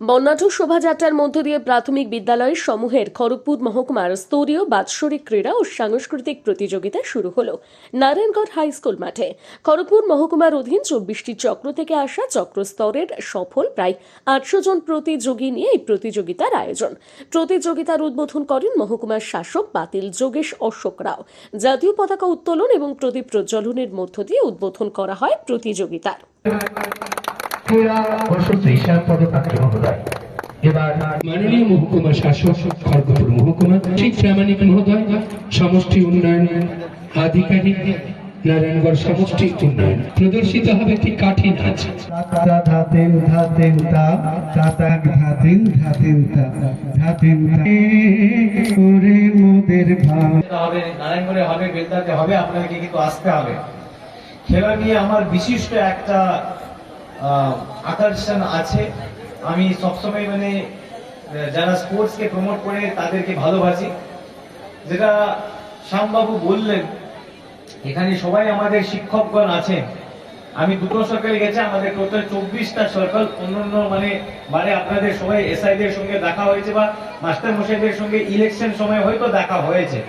বর্ণাঢ্য শোভাযাত্রার মধ্য দিয়ে প্রাথমিক বিদ্যালয় সমূহের খড়গপুর মহকুমার স্তরীয় বাৎসরিক ক্রীড়া ও সাংস্কৃতিক প্রতিযোগিতা শুরু হলো নারায়ণগড় হাই স্কুল মাঠে। খড়গপুর মহকুমার অধীন চব্বিশটি চক্র থেকে আসা চক্র স্তরের সফল প্রায় আটশো জন প্রতিযোগী নিয়ে এই প্রতিযোগিতার আয়োজন। প্রতিযোগিতার উদ্বোধন করেন মহকুমার শাসক বাতিল যোগেশ অশোক রাও। জাতীয় পতাকা উত্তোলন এবং প্রদীপ প্রজ্বলনের মধ্য দিয়ে উদ্বোধন করা হয় প্রতিযোগিতার। ক্রীড়া ও সুশিক্ষা পদপ্রাপ্ত মহোদয়। এবার মাননীয় মহকুমা শাসক খড়গপুর মহকুমা ঠিক প্রামাণিক মহোদয় সমষ্টি উন্নয়ন আধিকারিক নারায়ণগড় সমষ্টি উন্নয়ন। প্রদর্শিত হবে একটি কাঠি নাচ। ধাতেন ধাতেন তা তাতাক ধাতেন ধাতেন তা ধাতেন তা। মোদের ভাব হবে নারায়ণগড়ে হবে বেলদাতে হবে আপনাদেরকে কিন্তু আসতে হবে। খেলা নিয়ে আমার বিশিষ্ট একটা আকর্ষণ আছে। আমি সবসময় মানে যারা স্পোর্টসকে প্রমোট করে তাদেরকে ভালোবাসি। যেটা শ্যামবাবু বললেন, এখানে সবাই আমাদের শিক্ষকগণ আছেন। আমি দুটো সরকারে গেছে, আমাদের টোটাল চব্বিশটা সরকার অন্যান্য মানে মানে আপনাদের সবাই এসআইদের সঙ্গে দেখা হয়েছে বা মাস্টার মশাইদের সঙ্গে ইলেকশন সময় হয়তো দেখা হয়েছে।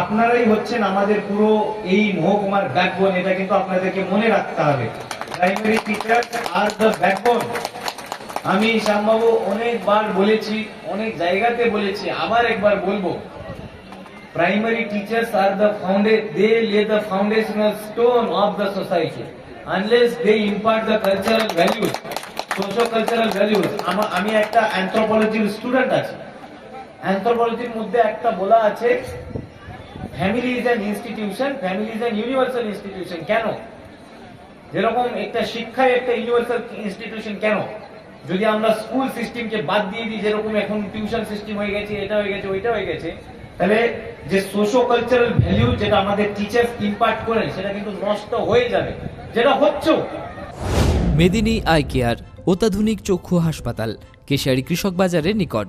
আপনারাই হচ্ছেন আমাদের পুরো এই মহকুমার ব্যাকবোন এটা কিন্তু আপনাদেরকে মনে রাখতে হবে। Primary teacher R the backbone আমি শ্যামবাবু অনেকবার বলেছি, অনেক জায়গাতে বলেছি, আবার একবার বলব। Primary teachers are the founda- they lay the foundational stone of the society, unless they impart the cultural values socio cultural values. আমি একটা অ্যান্থ্রোপোলজির স্টুডেন্ট আছি। অ্যান্থ্রোপোলজির মধ্যে একটা বলা আছে family is an institution family is an universal institution কেন? যেরকম একটা শিক্ষায় একটা ইউনিভার্সাল ইনস্টিটিউশন কেন? যদি আমরা স্কুল সিস্টেমকে বাদ দিয়ে দিই, যেরকম এখন টিউশন সিস্টেম হয়ে গেছে, এটা হয়ে গেছে, ওইটা হয়ে গেছে, তাহলে যে সোশো কালচারাল ভ্যালু যেটা আমাদের টিচার্স ইম্পার্ট করেন, সেটা কিন্তু নষ্ট হয়ে যাবে। যেটা হচ্ছেও। মেদিনী আই কেয়ার, অত্যাধুনিক চক্ষু হাসপাতাল কেশিয়ারি কৃষক বাজারের নিকট।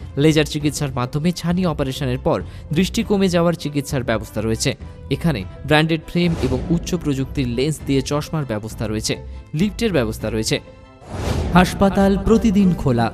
লেজার চিকিৎসার মাধ্যমে ছানি অপারেশনের পর দৃষ্টি কমে যাওয়ার চিকিৎসার ব্যবস্থা রয়েছে। এখানে ব্র্যান্ডেড ফ্রেম এবং উচ্চ প্রযুক্তির লেন্স দিয়ে চশমার ব্যবস্থা রয়েছে। লিফটের ব্যবস্থা রয়েছে। হাসপাতাল প্রতিদিন খোলা।